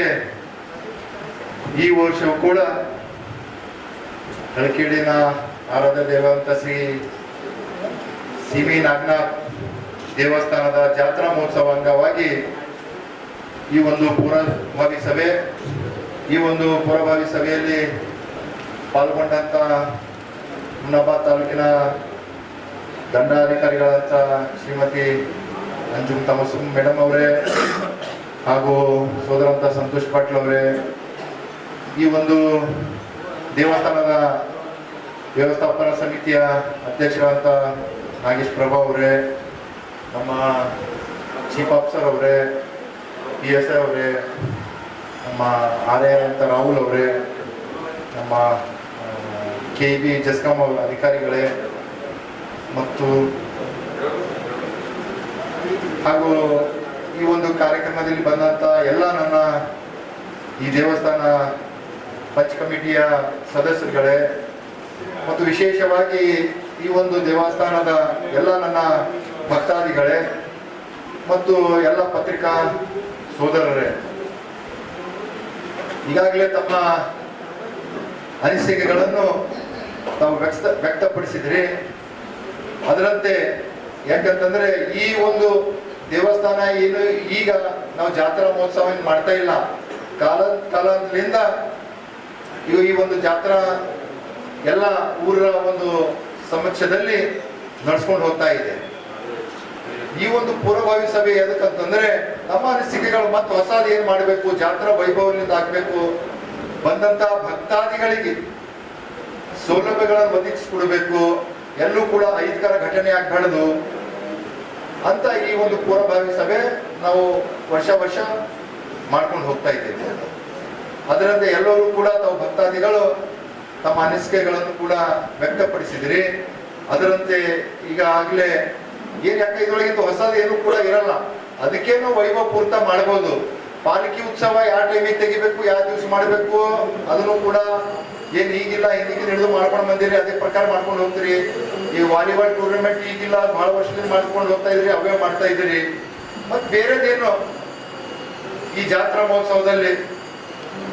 ವರ್ಷದಂತೆ ಈ ವರ್ಷವೂ ಕೂಡ ತಳಕೇಡಿನ ಆರಾಧ್ಯ ದೇವಂತ ಶ್ರೀ ಸಿಮಿ ನಾಗನಾಥ್ ದೇವಸ್ಥಾನದ ಜಾತ್ರಾ ಮಹೋತ್ಸವ ಅಂಗವಾಗಿ ಈ ಒಂದು ಪೂರ್ವಭಾವಿ ಸಭೆ, ಈ ಒಂದು ಪೂರ್ವಭಾವಿ ಸಭೆಯಲ್ಲಿ ಪಾಲ್ಗೊಂಡಂತ ಮುನಬಾ ತಾಲೂಕಿನ ದಂಡಾಧಿಕಾರಿಗಳಂತ ಶ್ರೀಮತಿ ಅಂಜುಮ್ ತಮಸುಮ್ ಮೇಡಮ್ ಅವರೇ ಹಾಗೂ ಸೋದರಂತ ಸಂತೋಷ್ ಪಾಟೀಲ್ ಅವರೇ, ಈ ಒಂದು ದೇವಸ್ಥಾನದ ವ್ಯವಸ್ಥಾಪನಾ ಸಮಿತಿಯ ಅಧ್ಯಕ್ಷರಾದಂಥ ನಾಗೇಶ್ ಪ್ರಭಾ ಅವರೇ, ನಮ್ಮ ಚೀಫ್ ಆಫೀಸರ್ ಅವರೇ ಪಿ ಎಸ್ ಐ ಅವರೇ, ನಮ್ಮ ಆರ್ ಅಂತ ರಾಹುಲ್ ಅವರೇ, ನಮ್ಮ ಕೆ ಬಿ ಜಸ್ಕಾಂ ಅವರ ಅಧಿಕಾರಿಗಳೇ, ಮತ್ತು ಹಾಗೂ ಈ ಒಂದು ಕಾರ್ಯಕ್ರಮದಲ್ಲಿ ಬಂದಂತ ಎಲ್ಲ ನನ್ನ ಈ ದೇವಸ್ಥಾನ ಹಜ್ ಕಮಿಟಿಯ ಸದಸ್ಯರುಗಳೇ, ಮತ್ತು ವಿಶೇಷವಾಗಿ ಈ ಒಂದು ದೇವಸ್ಥಾನದ ಎಲ್ಲ ನನ್ನ ಭಕ್ತಾದಿಗಳೇ, ಮತ್ತು ಎಲ್ಲ ಪತ್ರಿಕಾ ಸೋದರರೇ. ಈಗಾಗಲೇ ತಮ್ಮ ಅನಿಸಿಕೆಗಳನ್ನು ತಾವು ವ್ಯಕ್ತ, ವ್ಯಕ್ತಪಡಿಸಿದ್ರಿ. ಅದರಂತೆ ಯಾಕಂತಂದ್ರೆ ಈ ಒಂದು ದೇವಸ್ಥಾನ ಏನು ಈಗ ನಾವು ಜಾತ್ರಾ ಮಹೋತ್ಸವ ಮಾಡ್ತಾ ಇಲ್ಲ. ಕಾಲ ಕಾಲದಿಂದ ಈ ಒಂದು ಜಾತ್ರಾ ಎಲ್ಲ ಊರ ಒಂದು ಸಮಕ್ಷದಲ್ಲಿ ನಡ್ಸ್ಕೊಂಡು ಹೋಗ್ತಾ ಇದೆ. ಈ ಒಂದು ಪೂರ್ವಭಾವಿ ಸಭೆ ಎದಕ್ಕಂತಂದ್ರೆ ನಮ್ಮ ಅನಿಸಿಕೆಗಳು ಮತ್ತೆ ಹೊಸದು ಏನ್ ಮಾಡಬೇಕು, ಜಾತ್ರಾ ವೈಭವದಿಂದ ಆಗ್ಬೇಕು, ಬಂದಂತ ಭಕ್ತಾದಿಗಳಿಗೆ ಸೌಲಭ್ಯಗಳನ್ನು ಒದಗಿಸ್ಕೊಡ್ಬೇಕು. ಎಲ್ಲೂ ಕೂಡ ಅಹಿತಕರ ಘಟನೆ ಆಗ್ಬಾರ್ದು. ಅಂತ ಈ ಒಂದು ಪೂರ್ವಭಾವಿ ಸಭೆ ನಾವು ವರ್ಷ ವರ್ಷ ಮಾಡ್ಕೊಂಡು ಹೋಗ್ತಾ ಇದ್ದೇವೆ. ಅದರಂತೆ ಎಲ್ಲರೂ ಕೂಡ ತಾವು ಭಕ್ತಾದಿಗಳು ತಮ್ಮ ಅನಿಸಿಕೆಗಳನ್ನು ಕೂಡ ವ್ಯಕ್ತಪಡಿಸಿದಿರಿ. ಅದರಂತೆ ಈಗಾಗಲೇ ಏನ್ ಯಾಕೆ ಏನು ಕೂಡ ಇರಲ್ಲ. ಅದಕ್ಕೇನು ವೈಭವ ಪೂರ್ತ ಮಾಡ್ಬೋದು. ಪಾಲಿಕೆ ಉತ್ಸವ ಯಾವ ಟೈಮಿಗೆ ತೆಗಿಬೇಕು, ಯಾವ ದಿವಸ ಮಾಡಬೇಕು ಅದನ್ನು ಕೂಡ ಏನು ಈಗಿಲ್ಲ ಹಿಂದಿಗೆ ಹಿಡಿದು ಮಾಡ್ಕೊಂಡು ಬಂದಿರಿ, ಅದೇ ಪ್ರಕಾರ ಮಾಡ್ಕೊಂಡು ಹೋಗ್ತೀರಿ. ಈ ವಾಲಿಬಾಲ್ ಟೂರ್ನಮೆಂಟ್ ಈಗಿಲ್ಲ, ಬಹಳ ವರ್ಷದಿಂದ ಮಾಡ್ಕೊಂಡು ಹೋಗ್ತಾ ಇದ್ರಿ, ಅವೇ ಮಾಡ್ತಾ ಇದ್ದೀರಿ. ಮತ್ ಬೇರೆದೇನು? ಈ ಜಾತ್ರಾ ಮಹೋತ್ಸವದಲ್ಲಿ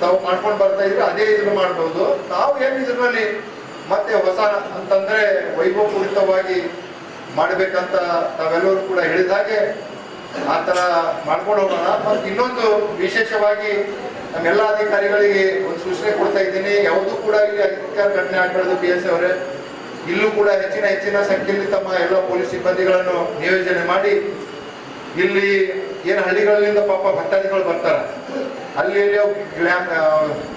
ತಾವು ಮಾಡ್ಕೊಂಡು ಬರ್ತಾ ಇದ್ರೆ ಅದೇ ಇದ್ರು ಮಾಡ್ಬೋದು. ನಾವು ಏನ್ ಇದ್ರಲ್ಲಿ ಮತ್ತೆ ಹೊಸ ಅಂತಂದ್ರೆ ವೈಭವಪೂರಿತವಾಗಿ ಮಾಡ್ಬೇಕಂತ ತಾವೆಲ್ಲರೂ ಕೂಡ ಹೇಳಿದ ಹಾಗೆ ಆ ತರ ಮಾಡ್ಕೊಂಡು ಹೋಗೋಣ. ಮತ್ತೆ ಇನ್ನೊಂದು ವಿಶೇಷವಾಗಿ ನಮ್ಮೆಲ್ಲ ಅಧಿಕಾರಿಗಳಿಗೆ ಒಂದು ಸೂಚನೆ ಕೊಡ್ತಾ ಇದ್ದೀನಿ. ಯಾವುದು ಕೂಡ ಇಲ್ಲಿ ಅಧಿಕಾರ ಘಟನೆ ಆಗ್ಬಾರ್ದು, ಬಿ ಎಸ್ ಅವರೇ. ಇಲ್ಲೂ ಕೂಡ ಹೆಚ್ಚಿನ ಹೆಚ್ಚಿನ ಸಂಖ್ಯೆಯಲ್ಲಿ ತಮ್ಮ ಎಲ್ಲ ಪೊಲೀಸ್ ಸಿಬ್ಬಂದಿಗಳನ್ನು ನಿಯೋಜನೆ ಮಾಡಿ ಇಲ್ಲಿ ಏನು ಹಳ್ಳಿಗಳಿಂದ ಪಾಪ ಭಕ್ತಾದಿಗಳು ಬರ್ತಾರೆ. ಅಲ್ಲಿ ಇಲ್ಲಿ ಅವು ಗ್ಲಾಮ್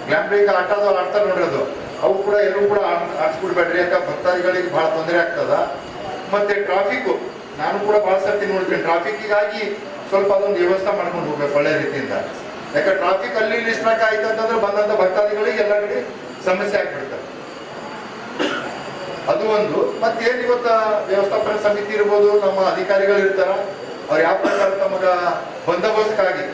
ಗ್ಲಾಂಬ್ಲಿಂಗ್ ಆಟದ ಆಡ್ತಾರೆ ನೋಡಿರೋದು ಅವು ಕೂಡ ಎಲ್ಲೂ ಕೂಡ ಆಡ್- ಆಡ್ಸ್ಬಿಡ್ಬೇಡ್ರಿ ಯಾಕೆ ಭಕ್ತಾದಿಗಳಿಗೆ ಭಾಳ ತೊಂದರೆ ಆಗ್ತದ. ಮತ್ತೆ ಟ್ರಾಫಿಕ್ ನಾನು ಕೂಡ ಭಾಳ ಸರ್ತಿ ನೋಡ್ತೀನಿ. ಟ್ರಾಫಿಕ್ಕಿಗಾಗಿ ಸ್ವಲ್ಪ ಅದೊಂದು ವ್ಯವಸ್ಥೆ ಮಾಡ್ಕೊಂಡು ಹೋಗ್ಬೇಕು ಒಳ್ಳೆ ರೀತಿಯಿಂದ. ಯಾಕೆ ಟ್ರಾಫಿಕ್ ಅಲ್ಲಿ ಇಲ್ಲಿ ಸ್ಟ್ರಕ್ ಆಯ್ತು ಅಂತಂದ್ರೆ ಬಂದಂಥ ಭಕ್ತಾದಿಗಳಿಗೆ ಎಲ್ಲ ಕಡೆ ಸಮಸ್ಯೆ ಆಗ್ಬಿಡ್ತದೆ. ಅದು ಒಂದು. ಮತ್ತೆ ಏನ್ ಇವತ್ತ ವ್ಯವಸ್ಥಾಪನ ಸಮಿತಿ ಇರ್ಬೋದು, ನಮ್ಮ ಅಧಿಕಾರಿಗಳು ಇರ್ತಾರ. ಅವ್ರು ಯಾವ ಪ್ರಕಾರ ತಮಗ ಬಂದೋಬಸ್ತ್ಗಾಗಿ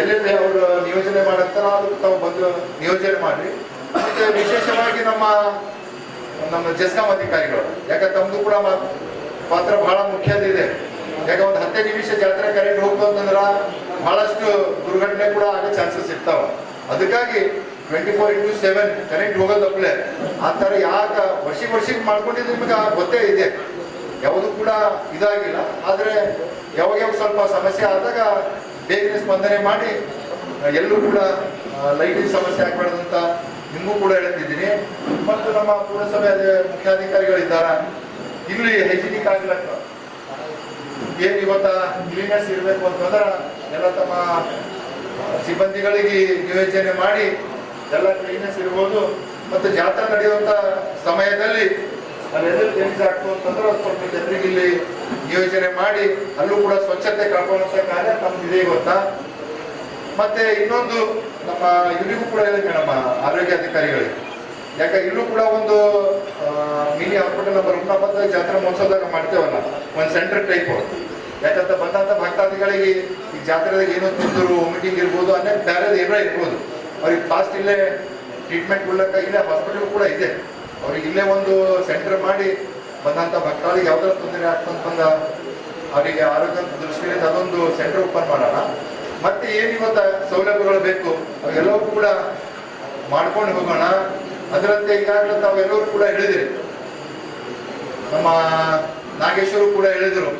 ಎಲ್ಲೆಲ್ಲಿ ಅವರು ನಿಯೋಜನೆ ಮಾಡತ್ತಾರ, ಅದಕ್ಕೆ ತಾವು ಬಂದು ನಿಯೋಜನೆ ಮಾಡ್ರಿ. ಮತ್ತೆ ವಿಶೇಷವಾಗಿ ನಮ್ಮ ನಮ್ಮ ಜೆಸ್ಕಾಂ ಅಧಿಕಾರಿಗಳು, ಯಾಕೆ ತಮ್ದು ಕೂಡ ಪಾತ್ರ ಬಹಳ ಮುಖ್ಯದಿದೆ ಯಾಕೆ ಒಂದು ಹತ್ತೇ ನಿಮಿಷ ಜಾತ್ರೆ ಕರೆಂಟ್ ಹೋಗ್ತು ಅಂತಂದ್ರ ಬಹಳಷ್ಟು ದುರ್ಘಟನೆ ಕೂಡ ಆಗೋ ಚಾನ್ಸಸ್ ಇರ್ತಾವ. ಅದಕ್ಕಾಗಿ twenty four into seven current ಹೋಗೋದಪ್ಲೆ ಆ ಥರ ಯಾಕ ವರ್ಷಕ್ಕೆ ವರ್ಷಕ್ಕೆ ಮಾಡ್ಕೊಂಡಿದ್ದು ನಿಮಗೆ ಗೊತ್ತೇ ಇದೆ. ಯಾವುದು ಕೂಡ ಇದಾಗಿಲ್ಲ. ಆದರೆ ಯಾವಾಗ ಯಾವಾಗ ಸ್ವಲ್ಪ ಸಮಸ್ಯೆ ಆದಾಗ ಬೇಗನೆ ಸ್ಪಂದನೆ ಮಾಡಿ, ಎಲ್ಲೂ ಕೂಡ ಲೈಟಿನ ಸಮಸ್ಯೆ ಆಗಬಾರ್ದು ಅಂತ ನಿಮಗೂ ಕೂಡ ಹೇಳ್ತಿದ್ದೀನಿ. ಮತ್ತು ನಮ್ಮ ಪುರಸಭೆ ಮುಖ್ಯಾಧಿಕಾರಿಗಳಿದ್ದಾರ. ಇಲ್ಲಿ ಹೈಜಿನಿಕ್ ಆಗ್ಲಕ್ಕ ಏನು ಇವತ್ತ ಕ್ಲೀನೆಸ್ ಇರಬೇಕು ಅಂತಂದ್ರೆ ಎಲ್ಲ ತಮ್ಮ ಸಿಬ್ಬಂದಿಗಳಿಗೆ ನಿಯೋಜನೆ ಮಾಡಿ ಎಲ್ಲ ಕ್ಲೀನೆಸ್ ಇರ್ಬೋದು ಮತ್ತು ಜಾತ್ರೆ ನಡೆಯುವಂತ ಸಮಯದಲ್ಲಿ ಅಲ್ಲೆಲ್ಲ ಚೇಂಜ್ ಆಗ್ತು ಅಂತಂದ್ರೆ ಸ್ವಲ್ಪ ಜನರಿಗೆ ಇಲ್ಲಿ ನಿಯೋಜನೆ ಮಾಡಿ ಅಲ್ಲೂ ಕೂಡ ಸ್ವಚ್ಛತೆ ಕಾಪಾಡುವಂತ ಕಾರ್ಯ ನಮ್ದು ಇದೆ ಗೊತ್ತಾ ಮತ್ತೆ ಇನ್ನೊಂದು ನಮ್ಮ ಇವರಿಗೂ ಕೂಡ ಹೇಳಿದ್ವಿ ನಮ್ಮ ಆರೋಗ್ಯ ಅಧಿಕಾರಿಗಳಿಗೆ ಯಾಕೆ ಇಲ್ಲೂ ಕೂಡ ಒಂದು ಮಿನಿ ಹಾಸ್ಪಿಟಲ್ ರುಕ್ನಾಪದ ಜಾತ್ರಾ ಮಹೋತ್ಸವದಾಗ ಮಾಡ್ತೇವಲ್ಲ, ಒಂದು ಸೆಂಟರ್ ಟೈಪ್ ಯಾಕಂತ ಬಂದಂತ ಭಕ್ತಾದಿಗಳಿಗೆ ಈ ಜಾತ್ರೆದಾಗ ಏನೋ ತಿಂದರು ವಾಮಿಟಿಂಗ್ ಇರ್ಬೋದು ಅನ್ನೋ ಬೇರೆ ಏನೋ ಇರ್ಬೋದು. ಅವ್ರಿಗೆ ಫಾಸ್ಟ್ ಇಲ್ಲೇ ಟ್ರೀಟ್ಮೆಂಟ್ ಕೊಡ್ಲಕ್ಕ ಇಲ್ಲೇ ಹಾಸ್ಪಿಟಲ್ ಕೂಡ ಇದೆ. ಅವ್ರಿಗೆ ಇಲ್ಲೇ ಒಂದು ಸೆಂಟರ್ ಮಾಡಿ ಬಂದಂಥ ಭಕ್ತಾದಿಗೆ ಯಾವ್ದಾದ್ರು ತೊಂದರೆ ಆಗ್ತಂತ ಬಂದ ಅವರಿಗೆ ಆರೋಗ್ಯ ದೃಷ್ಟಿಯಿಂದ ಅದೊಂದು ಸೆಂಟರ್ ಓಪನ್ ಮಾಡೋಣ. ಮತ್ತೆ ಏನು ಗೊತ್ತಾ ಸೌಲಭ್ಯಗಳು ಬೇಕು? ಅವೆಲ್ಲವೂ ಕೂಡ ಮಾಡ್ಕೊಂಡು ಹೋಗೋಣ. ಅದರಂತೆ ಈಗಾಗಲೇ ತಾವೆಲ್ಲರೂ ಕೂಡ ಹೇಳಿದಿರಿ. ನಮ್ಮ ನಾಗೇಶ್ವರು ಕೂಡ ಹೇಳಿದರು.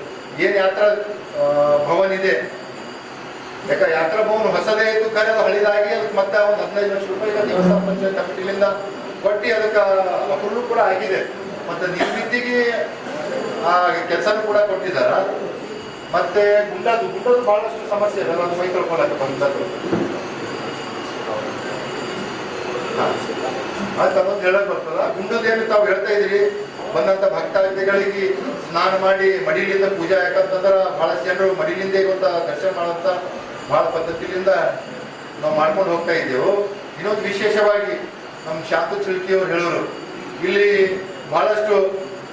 ಏನು ಯಾತ್ರಾ ಥರ ಭವನ್ ಇದೆ? ಯಾಕ ಯಾತ್ರಾ ಭವನ ಹೊಸದೇ ಇತ್ತು ಕರೆ ಅದು ಹಳಿದಾಗಿ ಅದಕ್ಕೆ ಮತ್ತೆ ಒಂದು ಹದಿನೈದು ಲಕ್ಷ ರೂಪಾಯಿ ದೇವಸ್ಥಾನ ಪಂಚಾಯತ್ ಕಮಿಟಿಲಿಂದ ಕೊಟ್ಟಿ ಅದಕ್ಕೆ ಅಪ್ರೂವ್ ಕೂಡ ಆಗಿದೆ. ಮತ್ತೆ ನಿರ್ಮಿತಿಗೆ ಆ ಕೆಲಸನೂ ಕೂಡ ಕೊಟ್ಟಿದ್ದಾರ ಮತ್ತೆ ಗುಂಡದು ಗುಂಡದು ಬಹಳಷ್ಟು ಸಮಸ್ಯೆ ಇದೆ. ನಾವು ಮೈ ತೊಳ್ಕೊಳಕ್ಕೆ ಬಂದದ್ದು. ಆಯ್ತು ಅದೊಂದು ಹೇಳಕ್ ಬರ್ತದ. ಏನು ತಾವು ಹೇಳ್ತಾ ಇದ್ದೀರಿ? ಬಂದಂತ ಭಕ್ತಾದಿಗಳಿಗೆ ಸ್ನಾನ ಮಾಡಿ ಮಡಿಲಿಂದ ಪೂಜಾ ಯಾಕಂತಂದ್ರ ಬಹಳಷ್ಟು ಜನರು ಮಡಿಲಿಂದ ಇವತ್ತ ದರ್ಶನ ಮಾಡುವಂತ ಬಹಳ ಪದ್ಧತಿಯಿಂದ ನಾವು ಮಾಡ್ಕೊಂಡು ಹೋಗ್ತಾ ಇದ್ದೆವು. ಇನ್ನೊಂದು ವಿಶೇಷವಾಗಿ ನಮ್ಮ ಶಾಂತ ಚುಲ್ಕಿಯವರು ಹೇಳೋರು, ಇಲ್ಲಿ ಬಹಳಷ್ಟು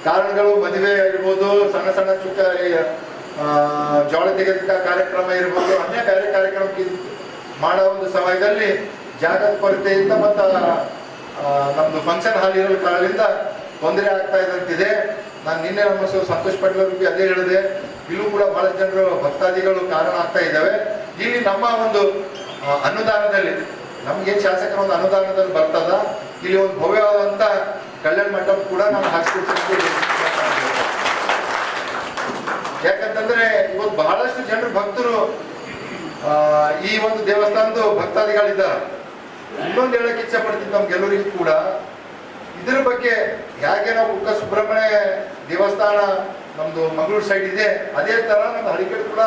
ಕಾರಣಗಳು ಮದುವೆ ಇರ್ಬೋದು ಸಣ್ಣ ಸಣ್ಣ ಚುಕ್ಕ ಜೋಳ ತೆಗೆದ ಕಾರ್ಯಕ್ರಮ ಇರ್ಬೋದು, ಅನ್ಯ ಬೇರೆ ಕಾರ್ಯಕ್ರಮಕ್ಕೆ ಮಾಡೋ ಒಂದು ಸಮಯದಲ್ಲಿ ಜಾಗದ ಕೊರತೆಯಿಂದ ಮತ್ತು ನಮ್ಮದು ಫಂಕ್ಷನ್ ಹಾಲ್ ಇರೋ ಕಾರಣದಿಂದ ತೊಂದರೆ ಆಗ್ತಾ ಇದ್ದಂತಿದೆ ನಾನು ನಿನ್ನೆ ನಮ್ಮ ಸಂತೋಷ ಪಾಟೀಲ್ ಅವ್ರಿಗೆ ಅದೇ ಹೇಳಿದೆ. ಇಲ್ಲೂ ಕೂಡ ಬಹಳಷ್ಟು ಜನರು ಭಕ್ತಾದಿಗಳು ಕಾರಣ ಆಗ್ತಾ ಇದ್ದಾವೆ. ಇಲ್ಲಿ ನಮ್ಮ ಒಂದು ಅನುದಾನದಲ್ಲಿ ನಮ್ಗೆ ಶಾಸಕರ ಒಂದು ಅನುದಾನದಲ್ಲಿ ಬರ್ತದ? ಇಲ್ಲಿ ಒಂದು ಭವ್ಯವಾದಂತ ಕಲ್ಯಾಣ ಮಂಟಪ ಕೂಡ ನಾವು ಹಾಕ್ಸ್ಕೊಡ್ತೀವಿ ಯಾಕಂತಂದ್ರೆ ಇವತ್ತು ಬಹಳಷ್ಟು ಜನರು ಭಕ್ತರು ಈ ಒಂದು ದೇವಸ್ಥಾನದ ಭಕ್ತಾದಿಗಳಿದ್ದಾರೆ. ಇನ್ನೊಂದು ಹೇಳಕ್ ಇಚ್ಛೆ ಪಡ್ತೀನಿ ನಮ್ಗೆಲ್ಲರಿಗೂ ಕೂಡ. ಇದ್ರ ಬಗ್ಗೆ ಹೇಗೆ ನಾವು ಕುಕ್ಕ ಸುಬ್ರಹ್ಮಣ್ಯ ದೇವಸ್ಥಾನ ನಮ್ದು ಮಂಗಳೂರು ಸೈಡ್ ಇದೆ, ಅದೇ ತರ ನಮ್ದು ಹರಿಕೆಟ್ ಕೂಡ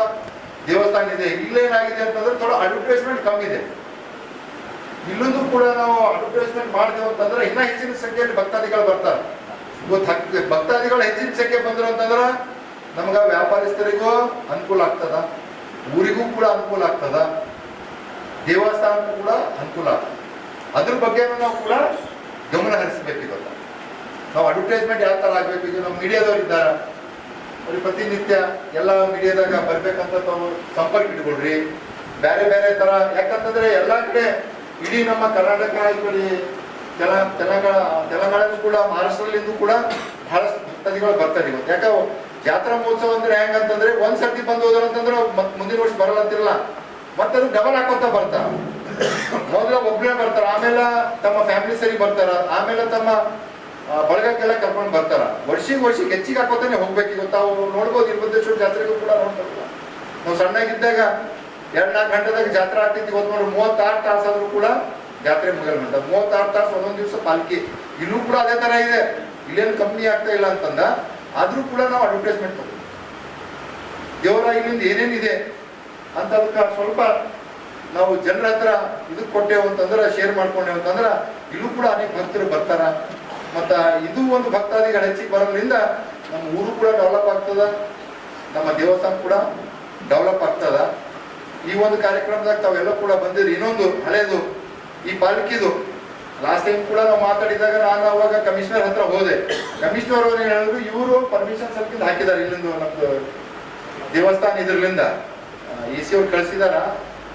ದೇವಸ್ಥಾನ ಇದೆ. ಇಲ್ಲೇನಾಗಿದೆ ಅಂತಂದ್ರೆ ಥೋಡ ಅಡ್ವರ್ಟೈಸ್ಮೆಂಟ್ ಕಮ್ಮಿ ಇದೆ. ಇಲ್ಲೊಂದು ಕೂಡ ನಾವು ಅಡ್ವರ್ಟೈಸ್ಮೆಂಟ್ ಮಾಡಿದೆವು ಅಂತಂದ್ರೆ ಇನ್ನ ಹೆಚ್ಚಿನ ಸಂಖ್ಯೆಯಲ್ಲಿ ಭಕ್ತಾದಿಗಳು ಬರ್ತಾರೆ. ಇವತ್ತು ಭಕ್ತಾದಿಗಳು ಹೆಚ್ಚಿನ ಸಂಖ್ಯೆ ಬಂದರು ಅಂತಂದ್ರೆ ನಮ್ಗ ವ್ಯಾಪಾರಸ್ಥರಿಗೂ ಅನುಕೂಲ ಆಗ್ತದ, ಊರಿಗೂ ಕೂಡ ಅನುಕೂಲ ಆಗ್ತದ, ದೇವಸ್ಥಾನಕ್ಕೂ ಕೂಡ ಅನುಕೂಲ ಆಗ್ತದೆ. ಅದ್ರ ಬಗ್ಗೆ ನಾವು ಕೂಡ ಗಮನ ಹರಿಸಬೇಕು ಇವತ್ತು ನಾವು ಅಡ್ವರ್ಟೈಸ್ಮೆಂಟ್ ಯಾವ ಥರ ಆಗಬೇಕು? ಇದು ನಮ್ಮ ಮೀಡಿಯಾದವ್ರು ಇದ್ದಾರ ಅವ್ರಿಗೆ ಪ್ರತಿನಿತ್ಯ ಎಲ್ಲ ಮೀಡಿಯಾದಾಗ ಬರ್ಬೇಕಂತ ತಾವು ಸಂಪರ್ಕ ಇಟ್ಕೊಳ್ರಿ. ಬೇರೆ ಬೇರೆ ಥರ ಯಾಕಂತಂದ್ರೆ ಎಲ್ಲ ಕಡೆ ಇಡೀ ನಮ್ಮ ಕರ್ನಾಟಕ ಕಡೆ ತೆಲ ತೆಲಂಗಾಣ ತೆಲಂಗಾಣದಲ್ಲೂ ಕೂಡ ಮಹಾರಾಷ್ಟ್ರದಲ್ಲಿಂದು ಕೂಡ ಬಹಳಷ್ಟು ಭಕ್ತಾದಿಗಳು ಬರ್ತಾರೆ ಇವತ್ತು. ಯಾಕೆ ಜಾತ್ರಾ ಮಹೋತ್ಸವ ಅಂದ್ರೆ ಹೆಂಗಂತಂದ್ರೆ ಒಂದ್ ಸರ್ತಿ ಬಂದು ಹೋದ್ರ ಅಂತಂದ್ರೆ ಮತ್ ಮುಂದಿನ ವರ್ಷ ಬರಲ್ಲ ಅಂತಿರಲ್ಲ. ಮತ್ತೆ ಅದು ಡಬಲ್ ಹಾಕೋತ ಬರ್ತಾರ. ಮೊದಲ ಒಬ್ಬನೇ ಬರ್ತಾರ, ಆಮೇಲೆ ತಮ್ಮ ಫ್ಯಾಮಿಲಿ ಸರಿ ಬರ್ತಾರ, ಆಮೇಲೆ ತಮ್ಮ ಬಳಗಕ್ಕೆಲ್ಲ ಕರ್ಕೊಂಡು ಬರ್ತಾರ. ವರ್ಷಿಗೆ ವರ್ಷಿಗೆ ಹೆಚ್ಚಿಗೆ ಹಾಕೋತಾನೆ ಹೋಗ್ಬೇಕು ಗೊತ್ತಾ ತಾವು ನೋಡ್ಬೋದು ಇರ್ಬದ್ದೇಶ್ವರ ಜಾತ್ರೆಗೂ ಕೂಡ ನೋಡ್ತಾರಲ್ಲ ನಾವು ಸಣ್ಣಗಿದ್ದಾಗ ಎರಡು ನಾಲ್ಕು ಗಂಟೆದಾಗ ಜಾತ್ರೆ ಆಗ್ತಿತ್ತು, ಇವತ್ತು ನೋಡಿ, ಮೂವತ್ತಾರು ತಾಸು ಆದ್ರೂ ಕೂಡ ಜಾತ್ರೆ ಮುಗಿಯಲ್ ಗಂಟ ಮೂವತ್ತಾರು ತಾಸು ಒಂದೊಂದು ದಿವಸ ಪಾಲ್ಕಿ. ಇಲ್ಲೂ ಕೂಡ ಅದೇ ತರ ಇದೆ. ಇಲ್ಲೇನು ಕಮ್ಮಿ ಆಗ್ತಾ ಇಲ್ಲ ಅಂತಂದ, ಆದ್ರೂ ಕೂಡ ನಾವು ಅಡ್ವರ್ಟೈಸ್ಮೆಂಟ್ ತಗೊಂಡು ದೇವರ ಇಲ್ಲಿಂದ ಏನೇನಿದೆ ಅಂತ ಅದಕ್ಕೆ ಸ್ವಲ್ಪ ನಾವು ಜನರ ಹತ್ರ ಇದು ಕೊಟ್ಟೆವು ಅಂತಂದ್ರೆ ಶೇರ್ ಮಾಡ್ಕೊಂಡೆವು ಅಂತಂದ್ರೆ, ಇಲ್ಲೂ ಕೂಡ ಅನೇಕ ಭಕ್ತರು ಬರ್ತಾರ. ಮತ್ತ ಇದು ಒಂದು ಭಕ್ತಾದಿಗಳು ಹೆಚ್ಚಿಗೆ ಬರೋದ್ರಿಂದ ನಮ್ಮ ಊರು ಕೂಡ ಡೆವಲಪ್ ಆಗ್ತದ, ನಮ್ಮ ದೇವಸ್ಥಾನ ಕೂಡ ಡೆವಲಪ್ ಆಗ್ತದ. ಈ ಒಂದು ಕಾರ್ಯಕ್ರಮದಾಗ ತಾವೆಲ್ಲ ಕೂಡ ಬಂದಿರಿ. ಇನ್ನೊಂದು ಹಳೇದು, ಈ ಪಾಲಿಕೆದು. ಲಾಸ್ಟ್ ಟೈಮ್ ಕೂಡ ನಾವು ಮಾತಾಡಿದಾಗ ನಾನು ಅವಾಗ ಕಮಿಷನರ್ ಹತ್ರ ಹೋದೆ. ಕಮಿಷನರ್ ಅವ್ರು ಹೇಳಿದ್ರು, ಇವರು ಪರ್ಮಿಷನ್ ಸರ್ಕಿಂದ ಹಾಕಿದ್ದಾರೆ ಇಲ್ಲಿಂದ ನಮ್ದು ದೇವಸ್ಥಾನ ಇದ್ರಲಿಂದ ಎ ಸಿ ಅವ್ರು ಕಳಿಸಿದಾರ.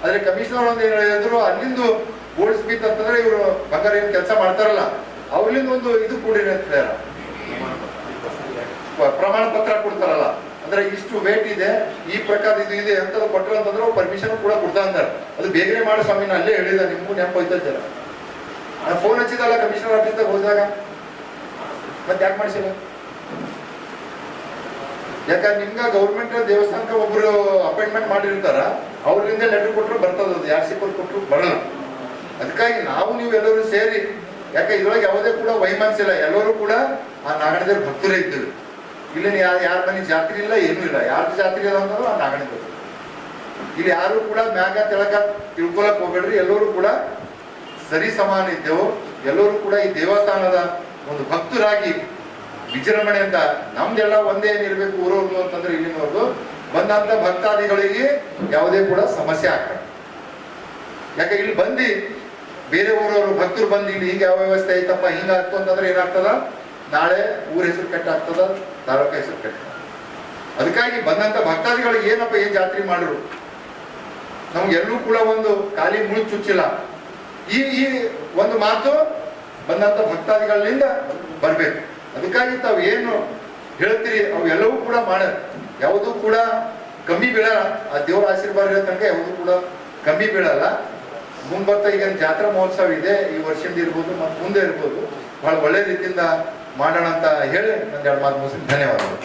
ಆದ್ರೆ ಕಮಿಷನರ್ ಒಂದು ಹೇಳಿದ್ರು, ಅಲ್ಲಿಂದು ಗೋಲ್ಡ್ ಸ್ಮಿತ್ ಅಂತಂದ್ರೆ ಇವರು ಬಂಗಾರ ಏನ್ ಕೆಲಸ ಮಾಡ್ತಾರಲ್ಲ, ಅವ್ರಲಿಂದ ಒಂದು ಇದು ಕೂಡ ಅಂತ. ಪ್ರಮಾಣ ಪತ್ರ ಕೊಡ್ತಾರಲ್ಲ, ಅಂದ್ರೆ ಇಷ್ಟು ವೇಟ್ ಇದೆ, ಈ ಪ್ರಕಾರ ಇದು ಇದೆ ಅಂತ ಕೊಟ್ಟರು ಅಂತಂದ್ರೆ ಪರ್ಮಿಷನ್ ಕೂಡ ಕೊಡ್ತಾ ಅಂತಾರೆ ಅದು ಬೇಗನೆ ಮಾಡೋ ಸ್ವಾಮಿ, ನಾನು ಅಲ್ಲೇ ಹೇಳಿದ ನಿಮ್ಗೂ ನೆನಪು ಹೋಯ್ತಾ ನಾನು ಫೋನ್ ಹಚ್ಚಿದಲ್ಲ ಕಮಿಷನರ್ ಆಫೀಸ್ದಾಗ ಹೋದಾಗ? ಮತ್ತೆ ಯಾಕೆ ಮಾಡಿಸಿಲ್ಲ? ಯಾಕಂದ್ರೆ ನಿಮ್ಗ ಗೌರ್ಮೆಂಟ್ ದೇವಸ್ಥಾನಕ್ಕೆ ಒಬ್ರು ಅಪಾಯಿಂಟ್ಮೆಂಟ್ ಮಾಡಿರ್ತಾರ ಅವ್ರಿಂದ ಲೆಟರ್ ಕೊಟ್ಟರು ಬರ್ತದ, ಅದು ಯಾರು ಸಿಕ್ಕರು ಕೊಟ್ಟರು ಬರಲ್ಲ. ಅದಕ್ಕಾಗಿ ನಾವು ನೀವು ಎಲ್ಲರೂ ಸೇರಿ, ಯಾಕೆ ಇದ್ರೊಳಗೆ ಯಾವುದೇ ಕೂಡ ಇಲ್ಲ, ಎಲ್ಲರೂ ಕೂಡ ಆ ನಾಗಣದೇವ್ರ ಭಕ್ತರೇ ಇದ್ದರು. ಇಲ್ಲಿ ಯಾರು ಯಾರ ಮನೆ ಜಾತ್ರೆ ಇಲ್ಲ, ಏನೂ ಇಲ್ಲ. ಯಾರ್ದು ಜಾತ್ರೆ ಇಲ್ಲ ಅಂತಾರೋ ಆ ನಾಗಣದೇವ್ರು ಇಲ್ಲಿ ಯಾರು ಕೂಡ ಮ್ಯಾಗ ತೆಳಕ ತಿಳ್ಕೊಳಕ್ ಹೋಗ್ಬೇಡ್ರಿ, ಎಲ್ಲರೂ ಕೂಡ ಸರಿ ಸಮಾನ ಇದ್ದೆವು. ಎಲ್ಲರೂ ಕೂಡ ಈ ದೇವಸ್ಥಾನದ ಒಂದು ಭಕ್ತರಾಗಿ ವಿಜೃಂಭಣೆಯಿಂದ ನಮ್ದೆಲ್ಲ ಒಂದೇ ಏನಿರ್ಬೇಕು ಊರವ್ರು ಅಂತಂದ್ರೆ ಇಲ್ಲಿನವರೆಗೂ ಬಂದಂತ ಭಕ್ತಾದಿಗಳಿಗೆ ಯಾವುದೇ ಕೂಡ ಸಮಸ್ಯೆ ಆಗ್ತದೆ ಯಾಕೆ, ಇಲ್ಲಿ ಬಂದು ಬೇರೆ ಊರವರು ಭಕ್ತರು ಬಂದು ಇಲ್ಲಿ ಹಿಂಗೆ ಯಾವ ವ್ಯವಸ್ಥೆ ಐತಪ್ಪ, ಹಿಂಗ ಆಗ್ತು ಅಂತಂದ್ರೆ ಏನಾಗ್ತದ? ನಾಳೆ ಊರ ಹೆಸರು ಕೆಟ್ಟಾಗ್ತದ, ತಾಲೂಕ ಹೆಸರು ಕೆಟ್ಟ. ಅದಕ್ಕಾಗಿ ಬಂದಂತ ಭಕ್ತಾದಿಗಳಿಗೆ ಏನಪ್ಪ ಏನ್ ಜಾತ್ರೆ ಮಾಡಿರು ನಮ್ಗೆಲ್ಲೂ ಕೂಡ ಒಂದು ಖಾಲಿ ಮುಳು ಚುಚ್ಚಿಲ್ಲ. ಈ ಈ ಒಂದು ಮಾತು ಬಂದಂತ ಭಕ್ತಾದಿಗಳಿಂದ ಬರ್ಬೇಕು. ಅದಕ್ಕಾಗಿ ತಾವು ಏನು ಹೇಳ್ತೀರಿ ಅವೆಲ್ಲವೂ ಕೂಡ ಮಾಡ. ಯಾವುದೂ ಕೂಡ ಕಮ್ಮಿ ಬೀಳಲ್ಲ. ಆ ದೇವರ ಆಶೀರ್ವಾದ ಇರೋ ತನಕ ಯಾವುದೂ ಕೂಡ ಕಮ್ಮಿ ಬೀಳಲ್ಲ. ಮುಂಬತ್ತ ಈಗ ಜಾತ್ರಾ ಮಹೋತ್ಸವ ಇದೆ. ಈ ವರ್ಷದಿಂದ ಇರ್ಬೋದು, ಮತ್ತು ಮುಂದೆ ಇರ್ಬೋದು. ಬಹಳ ಒಳ್ಳೆ ರೀತಿಯಿಂದ ಮಾಡೋಣ ಅಂತ ಹೇಳಿ ನನ್ನ ಎರಡು ಮಾತು ಮುಗಿಸಿ ಧನ್ಯವಾದಗಳು.